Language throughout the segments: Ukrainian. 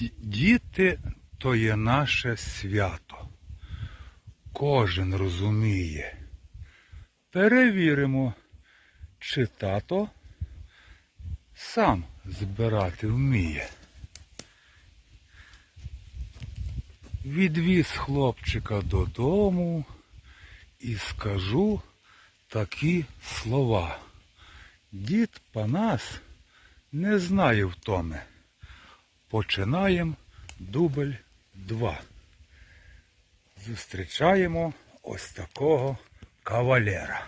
Ді- Діти то є наше свято. Кожен розуміє. Перевіримо, чи тато сам збирати вміє. Відвіз хлопчика додому і скажу такі слова. Дід Панас не знає втоми. Починаємо дубль 2. Зустрічаємо ось такого кавалера.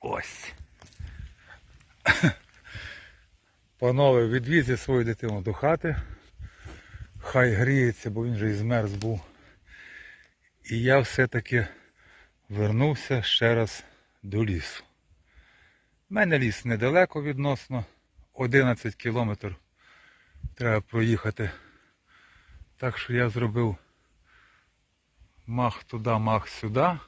Ось. Панове, відвізьте свою дитину до хати. Хай гріється, бо він же і змерз був. І я все-таки вернувся ще раз до лісу. У мене ліс недалеко відносно, 11 кілометрів треба проїхати. Так що я зробив мах туди, мах сюди,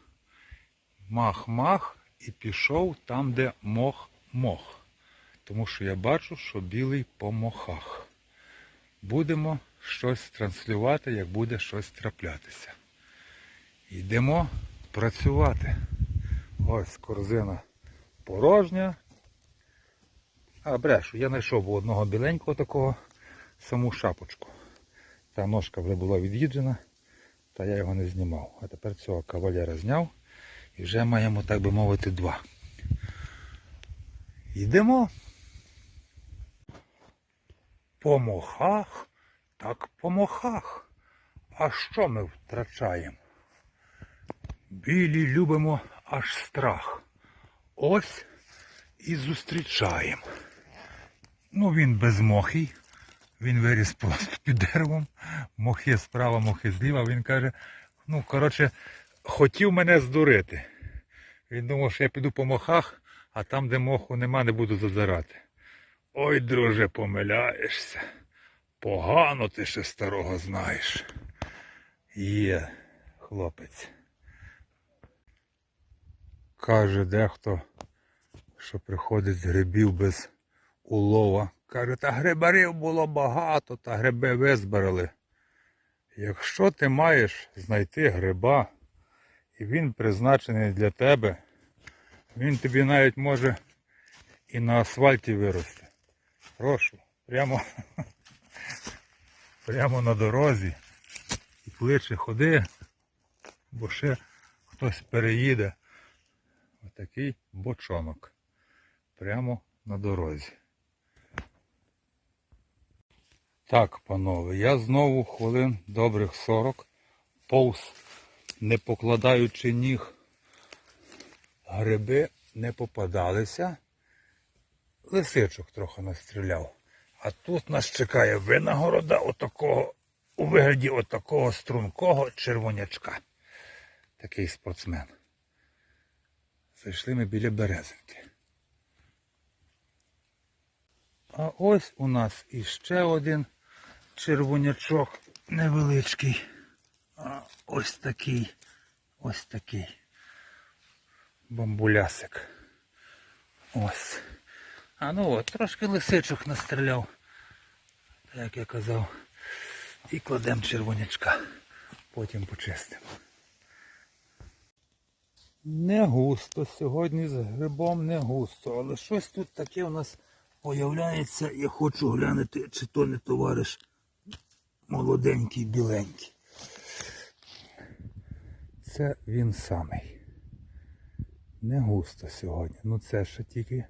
мах-мах і пішов там, де мох-мох. Тому що я бачу, що білий по мохах. Будемо щось транслювати, як буде щось траплятися. Йдемо працювати. Ось корзина порожня. А брешу, я знайшов одного біленького такого саму шапочку. Та ножка вже була від'їджена, та я його не знімав. А тепер цього кавалера зняв і вже маємо, так би мовити, два. Йдемо. По мохах, так по мохах. А що ми втрачаємо? Білі любимо аж страх. Ось і зустрічаємо. Ну він безмохий. Він виріс під деревом. Мохи справа, мохи зліва. Він каже, ну, коротше, хотів мене здурити. Він думав, що я піду по мохах, а там, де моху нема, не буду зазирати. Ой, друже, помиляєшся. Погано ти ще старого знаєш. Є, хлопець. Каже дехто, що приходить з грибів без улова. Каже, та грибарів було багато, та гриби визбирали. Якщо ти маєш знайти гриба, і він призначений для тебе, він тобі навіть може і на асфальті вирости. Прошу, прямо, прямо на дорозі. І кличе ходи, бо ще хтось переїде. Отакий бочонок. Прямо на дорозі. Так, панове, я знову хвилин добрих 40 повз, не покладаючи ніг. Гриби не попадалися. Лисичок трохи настріляв. А тут нас чекає винагорода отакого, у вигляді отакого стрункого червонячка. Такий спортсмен. Зайшли ми біля березинки. А ось у нас іще один червонячок невеличкий. Ось такий, ось такий бамбулясик. Ось. А ну от, трошки лисичок настріляв. Як я казав. І кладемо червонячка. Потім почистимо. Не густо сьогодні з грибом не густо, але щось тут таке у нас появляється. Я хочу глянути, чи то не товариш молоденький, біленький. Це він самий. Не густо сьогодні. Ну це ще тільки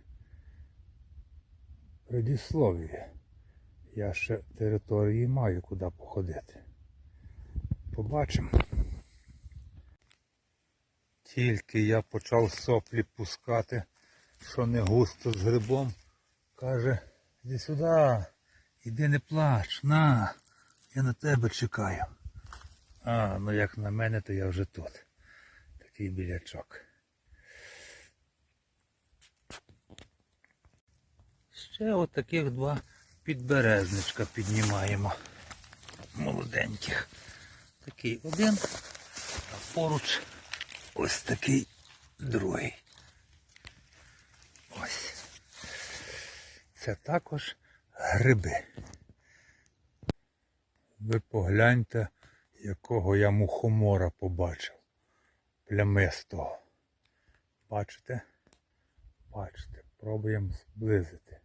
предіслов'я. Я ще території маю куди походити. Побачимо. Тільки я почав соплі пускати, що не густо з грибом, каже, іди сюди, іди не плач, на, я на тебе чекаю. А, ну як на мене, то я вже тут. Такий білячок. Ще отаких два підберезничка піднімаємо. Молоденьких. Такий один, а поруч ось такий другий. Ось. Це також гриби. Ви погляньте, якого я мухомора побачив. Плямистого. Бачите? Бачите, пробуємо зблизити.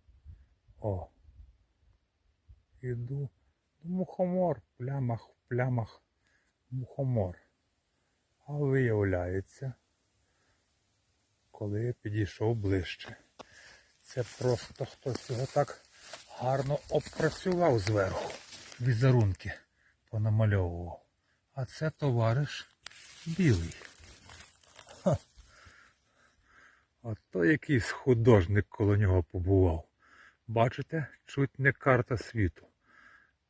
О. Іду. Ну, Мухомор, плямах, в плямах мухомор. А виявляється, коли я підійшов ближче. Це просто хтось його так гарно обпрацював зверху. Візерунки понамальовував. А це товариш білий. Ха. Ото якийсь художник коло нього побував. Бачите, чуть не карта світу.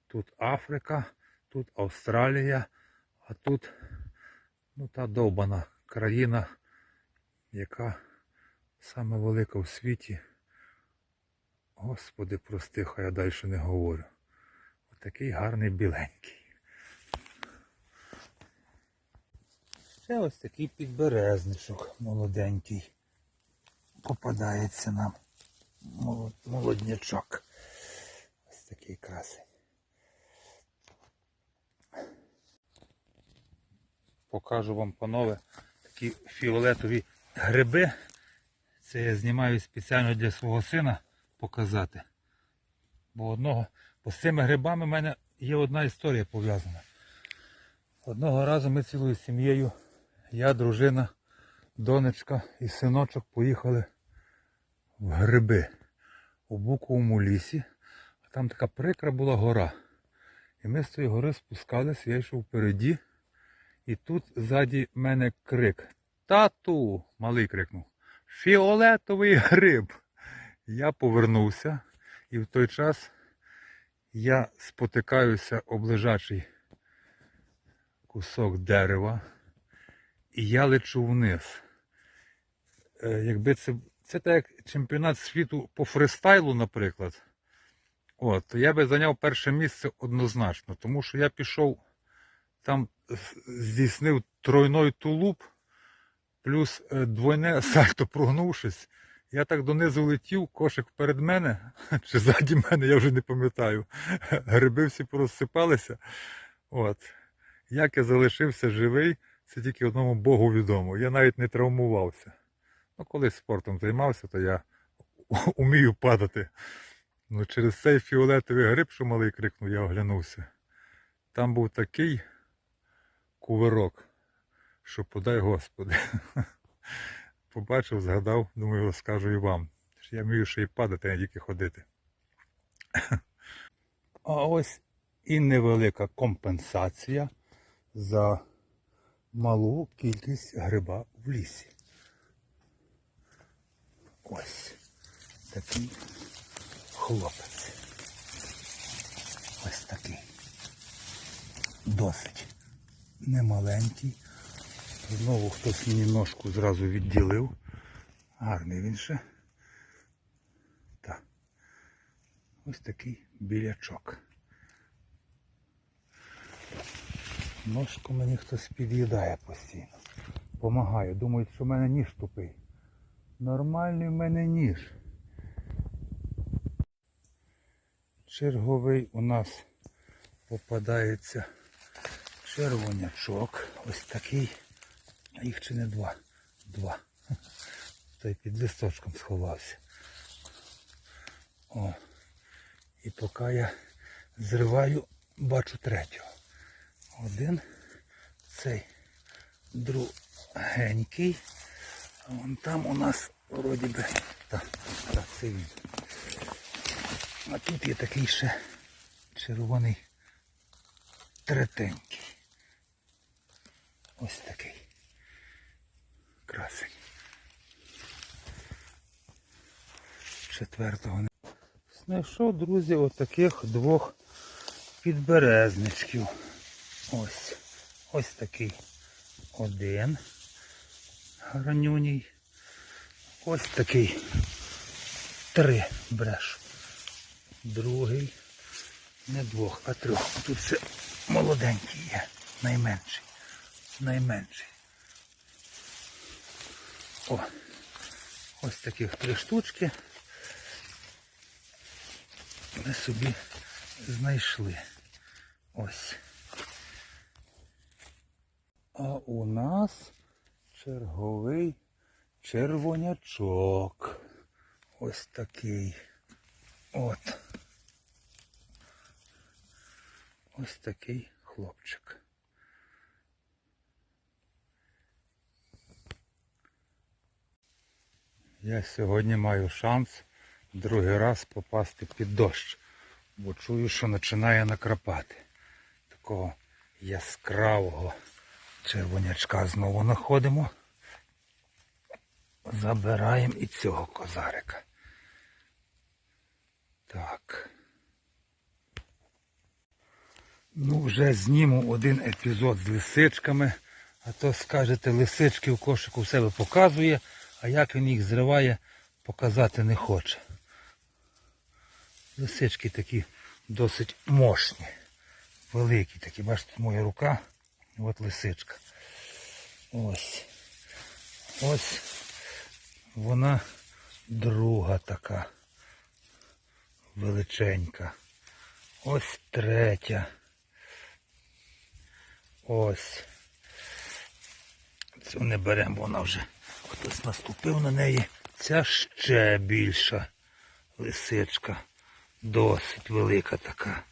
Тут Африка, тут Австралія, а тут ну, та довбана країна, яка саме велика в світі. Господи, прости, хай я далі не говорю. Отакий гарний біленький. Ще ось такий підберезничок молоденький. Попадається нам молоднячок. Ось такий красень. Покажу вам, панове, такі фіолетові гриби. Це я знімаю спеціально для свого сина показати. Бо одного, з цими грибами в мене є одна історія пов'язана. Одного разу ми цілою сім'єю, я, дружина, донечка і синочок поїхали в гриби у Буковому лісі. А там така прикра була гора. І ми з цієї гори спускалися, я йшов впереді. І тут ззаді мене крик. Тату! малий крикнув. Фіолетовий гриб. Я повернувся, і в той час я спотикаюся об лежачий кусок дерева, і я лечу вниз. Е, Якби це, це так як чемпіонат світу по фристайлу, наприклад, от, то я би зайняв перше місце однозначно, тому що я пішов там здійснив тройной тулуб, плюс е, двойне сальто прогнувшись. Я так донизу летів, кошик перед мене, чи ззаді мене, я вже не пам'ятаю. Гриби всі порозсипалися. От. Як я залишився живий, це тільки одному Богу відомо. Я навіть не травмувався. Ну, коли спортом займався, то я умію падати. Ну, через цей фіолетовий гриб, що малий крикнув, я оглянувся. Там був такий кувирок, що подай Господи. Побачив, згадав, думаю, розкажу і вам. Я вмію ще й падати, не тільки ходити. А ось і невелика компенсація за малу кількість гриба в лісі. Ось такий хлопець. Ось такий. Досить немаленький. Знову хтось мені ножку зразу відділив. Гарний він ще. Так. Ось такий білячок. Ножку мені хтось під'їдає постійно. Помагає. Думають, що в мене ніж тупий. Нормальний в мене ніж. Черговий у нас попадається червонячок. Ось такий. А їх чи не два? Два. Той під листочком сховався. О. І поки я зриваю, бачу третього. Один цей другенький. А вон там у нас вроді би. Так, так, це він. А тут є такий ще червоний третенький. Ось такий. Красень. Четвертого не. Знайшов, друзі, отаких двох підберезничків. Ось. Ось такий один. Гранюній. Ось такий. Три брешу. Другий. Не двох, а трьох. Тут ще молоденький є. Найменший. Найменший. О, ось таких три штучки ми собі знайшли. Ось. А у нас черговий червонячок. Ось такий. От. Ось такий хлопчик. Я сьогодні маю шанс другий раз попасти під дощ, бо чую, що починає накрапати. Такого яскравого червонячка знову знаходимо. Забираємо і цього козарика. Так. Ну, вже зніму один епізод з лисичками, а то скажете, лисички в кошику в себе показує, а як він їх зриває, показати не хоче. Лисички такі досить мощні, великі такі. Бачите, моя рука, от лисичка. Ось. Ось вона друга така. Величенька. Ось третя. Ось. Цю не беремо, вона вже хтось наступив на неї. Ця ще більша лисичка. Досить велика така.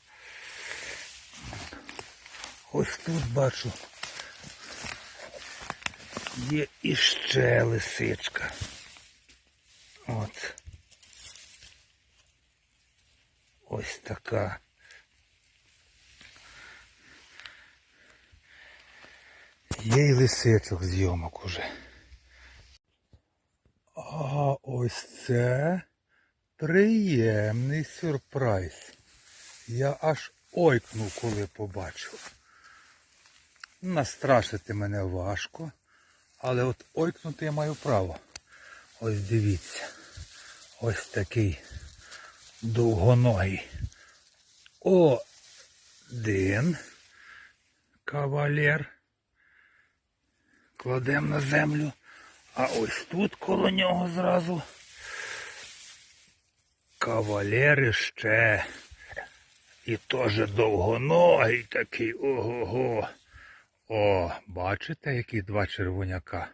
Ось тут бачу. Є іще лисичка. От. Ось така. Є й лисичок зйомок уже. Ось це приємний сюрприз. Я аж ойкнув, коли побачив. Настрашити мене важко, але от ойкнути я маю право. Ось дивіться. Ось такий довгоногий. Один кавалер. Кладемо на землю. А ось тут коло нього зразу кавалер ще. І теж довгоногий такий. Ого-го. О, бачите, які два червоняка?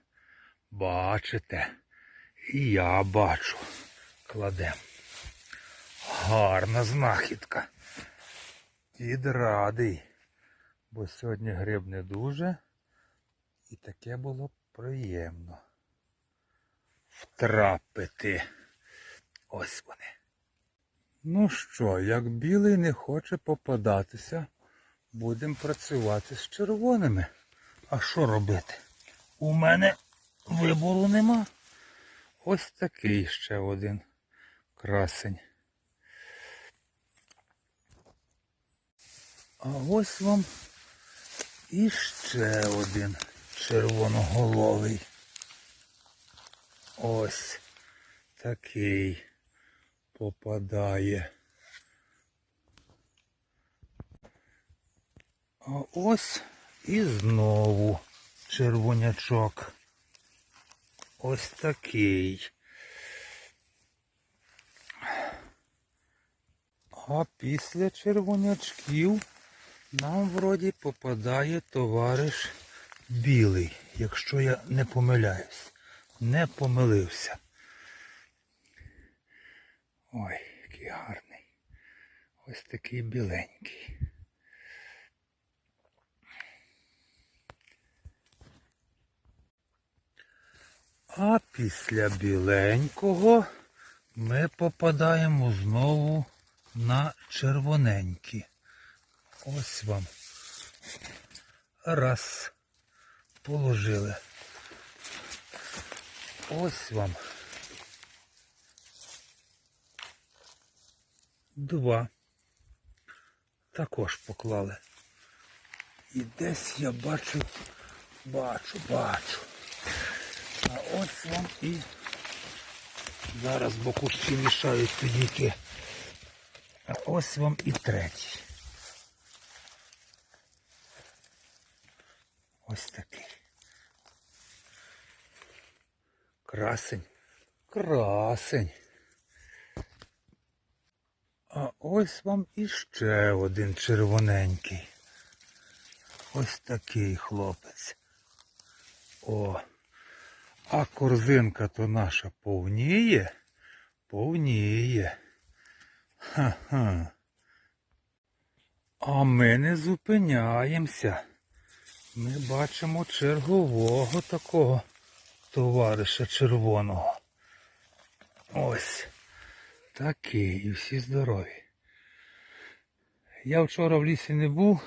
Бачите? Я бачу. Кладем. Гарна знахідка. Дід радий. Бо сьогодні гриб не дуже. І таке було приємно. Втрапити. Ось вони. Ну що, як білий не хоче попадатися, будемо працювати з червоними. А що робити? У мене вибору нема. Ось такий ще один красень. А ось вам іще один червоноголовий. Ось такий попадає. А ось і знову червонячок. Ось такий. А після червонячків нам вроді попадає товариш білий, якщо я не помиляюсь. Не помилився. Ой, який гарний. Ось такий біленький. А після біленького ми попадаємо знову на червоненькі. Ось вам. Раз. Положили. Ось вам. Два. Також поклали. І десь я бачу, бачу, бачу. А ось вам і зараз бо кущі мішають підійти. А ось вам і третій. Ось такий. Красень. Красень. А ось вам іще один червоненький. Ось такий хлопець. О. А корзинка то наша повніє? Повніє. Ха-ха. А ми не зупиняємося. Ми бачимо чергового такого товариша червоного. Ось. Такий, і всі здорові. Я вчора в лісі не був,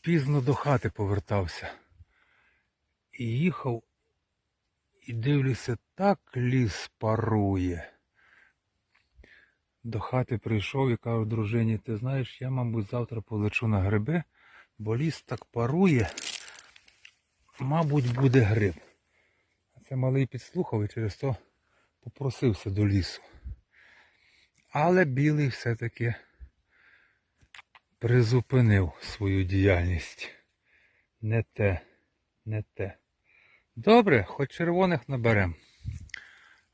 пізно до хати повертався. І їхав, і дивлюся, так ліс парує. До хати прийшов і кажу дружині, ти знаєш, я, мабуть, завтра полечу на гриби, бо ліс так парує, мабуть, буде гриб. А це малий підслухав і через то попросився до лісу. Але білий все-таки призупинив свою діяльність. Не те, не те. Добре, хоч червоних наберем.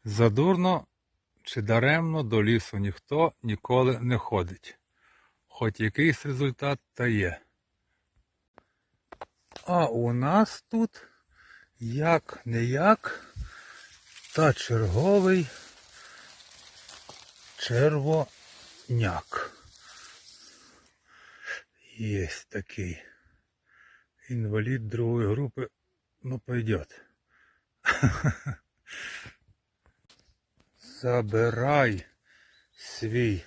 Задурно чи даремно до лісу ніхто ніколи не ходить. Хоч якийсь результат та є. А у нас тут як не як та черговий червоняк. Есть такий. Інвалід другої групи, ну пойдет. Забирай свій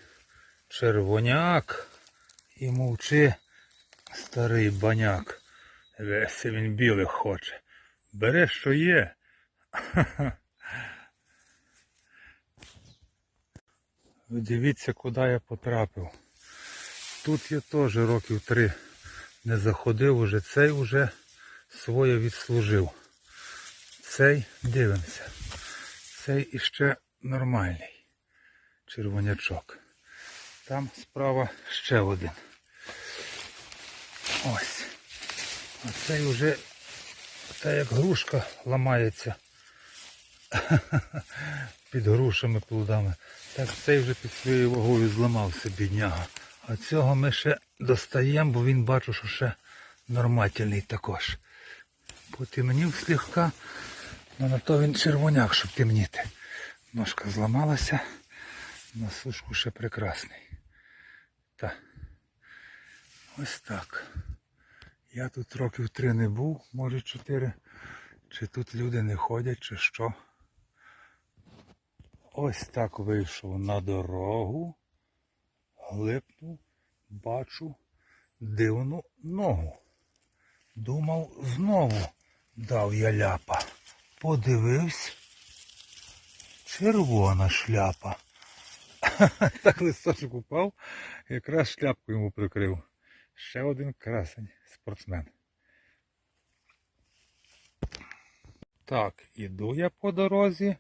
червоняк і мовчи, старий баняк. Весь він білих хоче. Бере, що є. дивіться, куди я потрапив. Тут я теж років три не заходив, уже цей уже своє відслужив. Цей дивимося. Цей іще нормальний червонячок. Там справа ще один. Ось. А цей вже та як грушка ламається під грушами плодами. Так цей вже під своєю вагою зламався, бідняга. А цього ми ще достаємо, бо він бачу, що ще нормательний також. Потемнів слегка, але на то він червоняк, щоб темніти. Ножка зламалася, на сушку ще прекрасний. Так. Ось так. Я тут років три не був, може чотири. Чи тут люди не ходять, чи що. Ось так вийшов на дорогу, глипнув, бачу дивну ногу. Думав, знову дав я ляпа. Подивився, червона шляпа. Так листочок упав, якраз шляпку йому прикрив. Ще один красень спортсмен. Так, іду я по дорозі.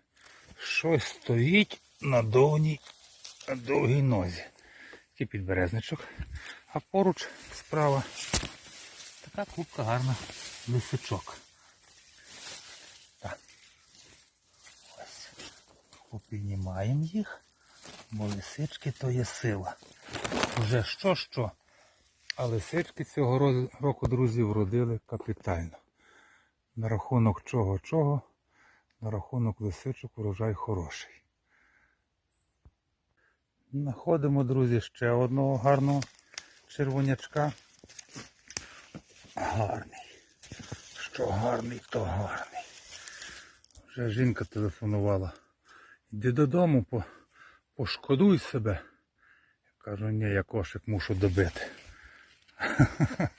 Щось стоїть на довгій, на довгій нозі. Такий підберезничок. А поруч справа така кубка гарна лисичок. Так. Ось. Попіднімаємо їх, бо лисички то є сила. Уже що що. А лисички цього року, друзі, вродили капітально. На рахунок чого-чого, на рахунок лисичок урожай хороший. Знаходимо, друзі, ще одного гарного червонячка. Гарний. Що гарний, то гарний. Вже жінка телефонувала. Йди додому, по, пошкодуй себе. Я кажу, ні, я кошик мушу добити.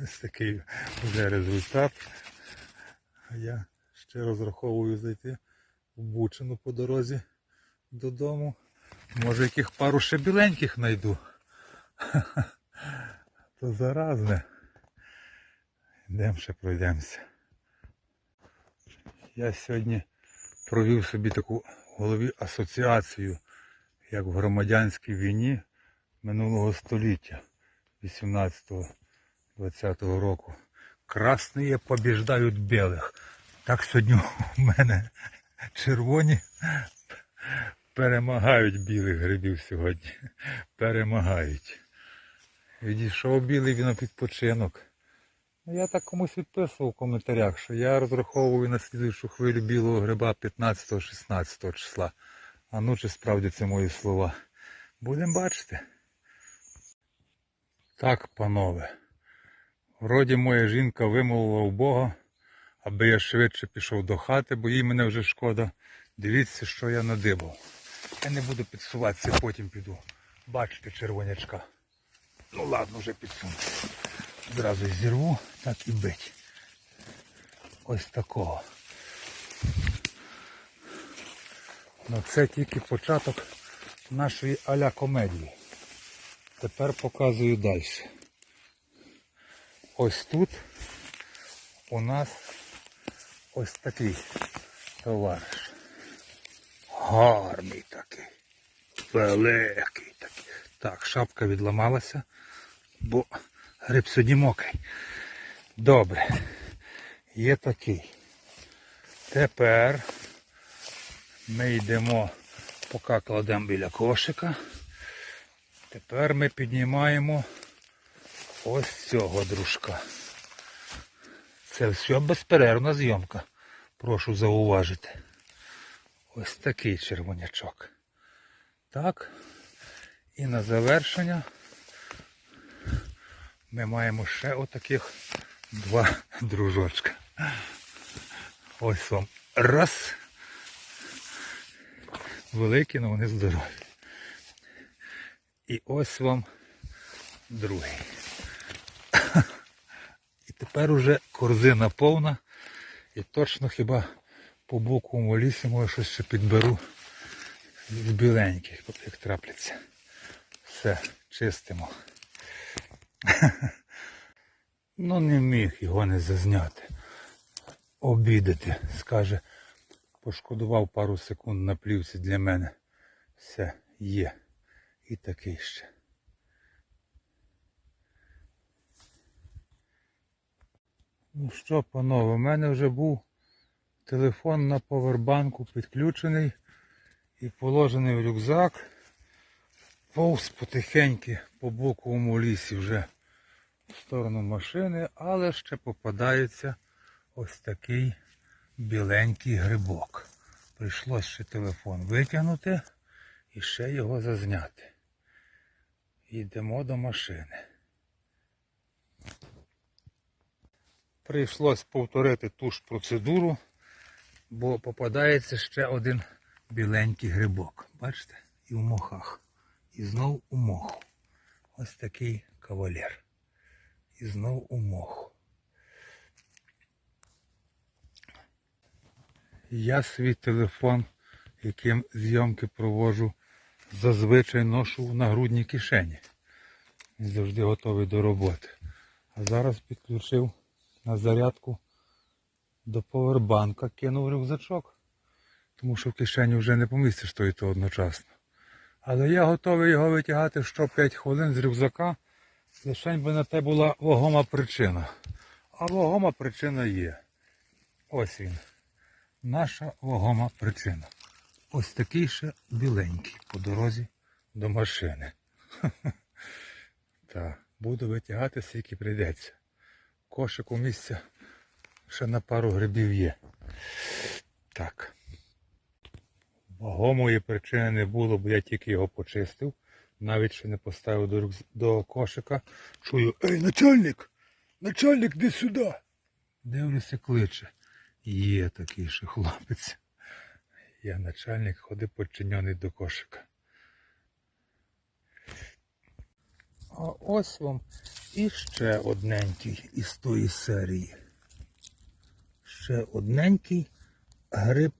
Ось такий вже результат. Я ще розраховую зайти в Бучину по дорозі додому. Може яких пару ще біленьких знайду. То заразне. Йдемо ще пройдемося. Я сьогодні провів собі таку в голові асоціацію, як в громадянській війні минулого століття, 18-20 року. Красні побіждають білих. Так сьогодні у мене червоні перемагають білих грибів сьогодні. Перемагають. Відійшов білий він на відпочинок. Ну, Я так комусь відписував у коментарях, що я розраховую на слідуючу хвилю білого гриба 15-16 числа. А ну чи справдяться мої слова. Будемо бачити. Так, панове. Вроді моя жінка вимовила у Бога, аби я швидше пішов до хати, бо їй мене вже шкода. Дивіться, що я надибав. Я не буду підсуватися, потім піду. Бачите червонячка. Ну ладно, вже підсуну. Зразу зірву, так і бить. Ось такого. Ну це тільки початок нашої аля комедії. Тепер показую далі. Ось тут у нас ось такий товариш. Гарний такий. Великий такий. Так, шапка відламалася, бо гриб сьогодні мокрий. Добре. Є такий. Тепер ми йдемо, поки кладемо біля кошика. Тепер ми піднімаємо ось цього дружка. Це все безперервна зйомка. Прошу зауважити. Ось такий червонячок. Так. І на завершення ми маємо ще отаких два дружочка. Ось вам раз. Великі, але вони здорові. І ось вам другий. Тепер уже корзина повна. І точно хіба по боковому лісі може щось ще підберу з біленьких, як трапляться. Все, чистимо. Ну не міг його не зазняти. Обідати, скаже, пошкодував пару секунд на плівці для мене. Все, є. І такий ще. Ну що, панове, у мене вже був телефон на повербанку підключений і положений в рюкзак. Повз потихеньки по боковому лісі вже в сторону машини, але ще попадається ось такий біленький грибок. Прийшлось ще телефон витягнути і ще його зазняти. Йдемо до машини. Прийшлось повторити ту ж процедуру, бо попадається ще один біленький грибок. Бачите? І в мохах. І знов у моху. Ось такий кавалер. І знов у моху. Я свій телефон, яким зйомки проводжу, зазвичай ношу в нагрудній кишені. Він завжди готовий до роботи. А зараз підключив на зарядку до повербанка, кинув рюкзачок. Тому що в кишені вже не помістиш то і то одночасно. Але я готовий його витягати що 5 хвилин з рюкзака, лише би на те була вагома причина. А вагома причина є. Ось він. Наша вагома причина. Ось такий ще біленький по дорозі до машини. Так, буду витягати скільки прийдеться. Кошику місця ще на пару грибів є. Так. Вагомої причини не було, бо я тільки його почистив. Навіть ще не поставив до, до кошика. Чую, ей, начальник! Начальник, де сюди? Дивлюся, кличе. Є такий ще хлопець. Я начальник, ходи подчинений до кошика. А ось вам іще одненький із тої серії. Ще одненький гриб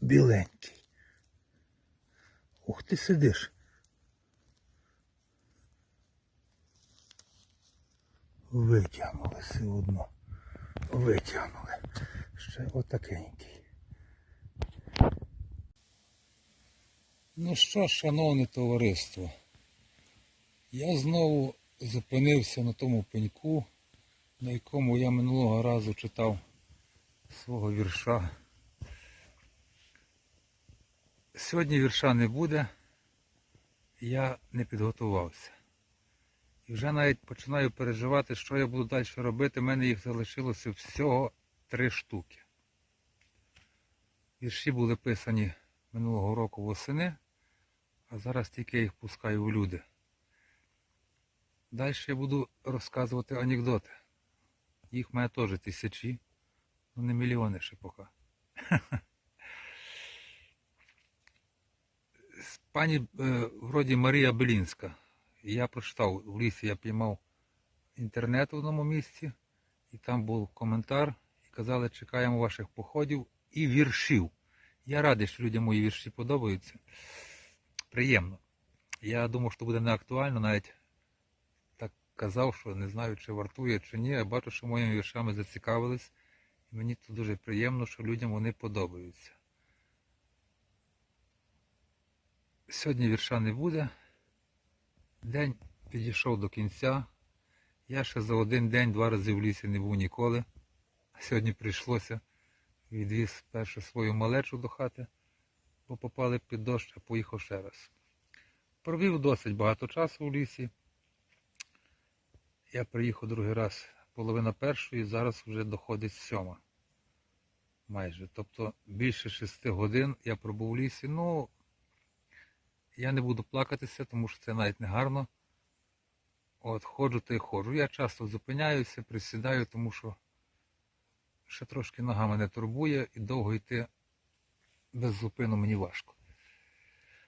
біленький. Ух ти сидиш. Витягнули все одно. Витягнули. Ще отакенький. Ну що, шановне товариство, я знову зупинився на тому пеньку, на якому я минулого разу читав свого вірша. Сьогодні вірша не буде, я не підготувався. І вже навіть починаю переживати, що я буду далі робити. У мене їх залишилося всього три штуки. Вірші були писані минулого року восени, а зараз тільки я їх пускаю у люди. Далі я буду розказувати анекдоти. Їх мене теж тисячі, ну не мільйони ще поки. Пані е, вроді Марія Белінська. Я прочитав в лісі, я піймав інтернет в одному місці, і там був коментар, і казали, чекаємо ваших походів і віршів. Я радий, що людям мої вірші подобаються. Приємно. Я думав, що буде не актуально, навіть казав, що не знаю, чи вартує, чи ні. Я бачу, що моїми віршами зацікавились. І мені тут дуже приємно, що людям вони подобаються. Сьогодні вірша не буде. День підійшов до кінця. Я ще за один день два рази в лісі не був ніколи. А сьогодні прийшлося. Відвіз перше свою малечу до хати, бо попали під дощ, а поїхав ще раз. Провів досить багато часу в лісі. Я приїхав другий раз половина першої, зараз вже доходить сьома. Майже. Тобто більше шести годин я пробув в лісі. Ну, я не буду плакатися, тому що це навіть не гарно. От, ходжу та й ходжу. Я часто зупиняюся, присідаю, тому що ще трошки нога мене турбує і довго йти без зупину мені важко.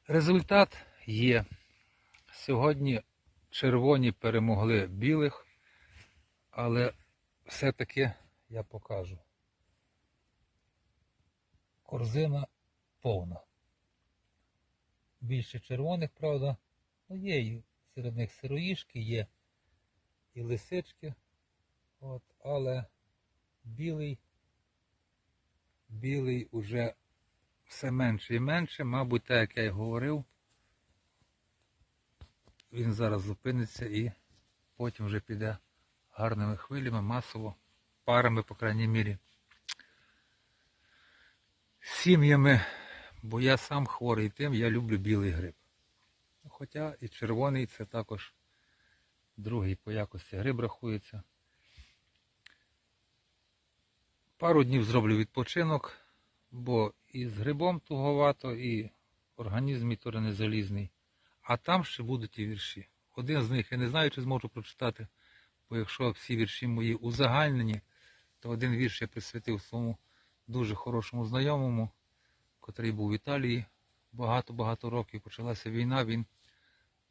Результат є. Сьогодні червоні перемогли білих, але все-таки я покажу. Корзина повна. Більше червоних, правда. Ну, є і серед них сироїшки, є і лисички. От, але білий, білий уже все менше і менше, мабуть, так як я й говорив, він зараз зупиниться і потім вже піде гарними хвилями, масово, парами, по крайній мірі. Сім'ями, бо я сам хворий тим, я люблю білий гриб. Хоча і червоний це також другий по якості гриб рахується. Пару днів зроблю відпочинок, бо і з грибом туговато, і організм мій теж не залізний. А там ще будуть і вірші. Один з них я не знаю, чи зможу прочитати, бо якщо всі вірші мої узагальнені, то один вірш я присвятив своєму дуже хорошому знайомому, котрий був в Італії багато-багато років. Почалася війна, він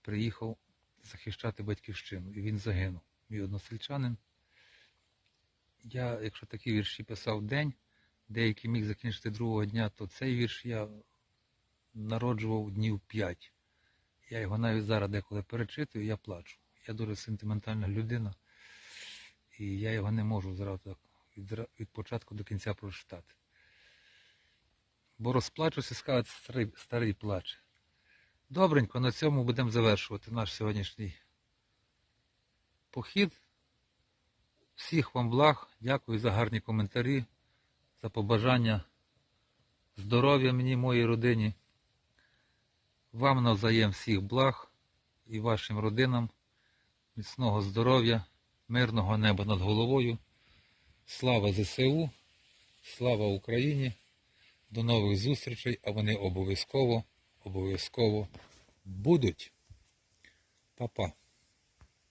приїхав захищати батьківщину. І він загинув. Мій односельчанин. Я, якщо такі вірші писав день, деякий міг закінчити другого дня, то цей вірш я народжував днів п'ять. Я його навіть зараз деколи перечитую, я плачу. Я дуже сентиментальна людина, і я його не можу зразу так від, від початку до кінця прочитати. Бо розплачуся, сказати старий, старий плач. Добренько, на цьому будемо завершувати наш сьогоднішній похід. Всіх вам благ, дякую за гарні коментарі, за побажання здоров'я мені, моїй родині. Вам навзаєм всіх благ і вашим родинам, міцного здоров'я, мирного неба над головою. Слава ЗСУ, слава Україні. До нових зустрічей, а вони обов'язково, обов'язково будуть. Па-па.